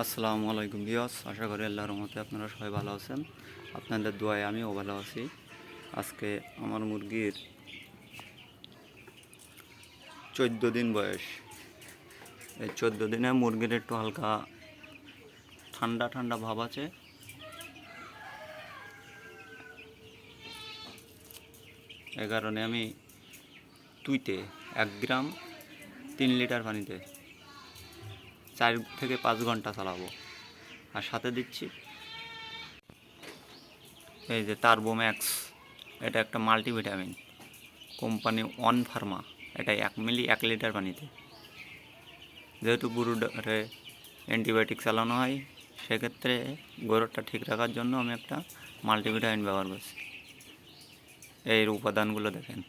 আসসালামু আলাইকুম বিয়স আশা করি আল্লাহর রহমতে আপনারা সবাই ভালো আছেন। আপনাদের দোয়ায় আমিও ভালো আছি। আজকে আমার মুরগির চোদ্দ দিন বয়স। এই চোদ্দ দিনে মুরগির একটু হালকা ঠান্ডা ঠান্ডা ভাব আছে। এ কারণে আমি তুইতে এক গ্রাম তিন লিটার পানিতে চার থেকে পাঁচ ঘণ্টা চালাবো। আর সাথে দিচ্ছি এই যে টার্বোম্যাক্স এটা একটা মাল্টিভিটামিন কোম্পানি ওয়ান ফার্মা এটা এক মিলি এক লিটার পানিতে। যেহেতু গরুটারে অ্যান্টিবায়োটিক চালানো হয়, সেক্ষেত্রে গরুটা ঠিক রাখার জন্য আমি একটা মাল্টিভিটামিন ব্যবহার করছি। এর উপাদানগুলো দেখেন।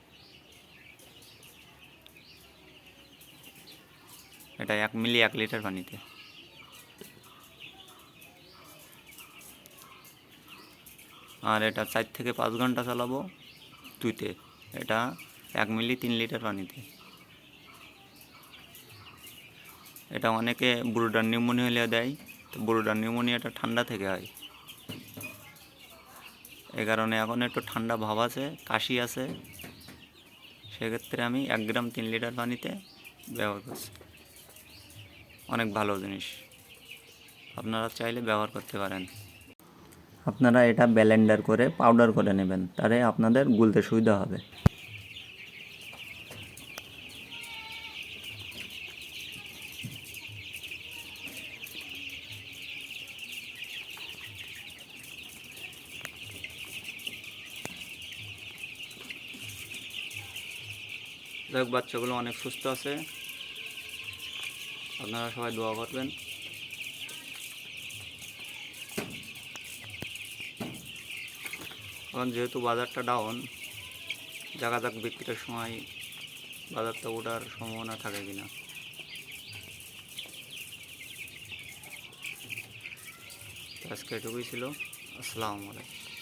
এটা এক মিলি, এক লিটার পানিতে। আর এটা চার থেকে পাঁচ ঘণ্টা চালাবো তুইতে। এটা এক মিলি, তিন লিটার পানিতে। এটা অনেকে ব্রুডার নিউমোনিয়া হলে দেয়। তো ব্রুডার নিউমোনিয়াটা ঠান্ডা থেকে হয়। এ কারণে এখন একটু ঠান্ডা ভাব আছে, কাশি আছে। সেক্ষেত্রে আমি এক গ্রাম তিন লিটার পানিতে ব্যবহার করছি। অনেক ভালো জিনিস। আপনারা চাইলে ব্যবহার করতে পারেন। আপনারা এটা ব্যালেন্ডার করে পাউডার করে নেবেন তাহলে আপনাদের গুলতে সুবিধা হবে। দেখ বাচ্চাগুলো অনেক সুস্থ আছে। আপনারা সবাই দোয়া করবেন। কারণ যেহেতু বাজারটা ডাউন দেখা যাক বিক্রির সময় বাজারটা ওঠার সম্ভাবনা থাকে কিনা। আজকে এটুকুই ছিল। আসসালামু আলাইকুম।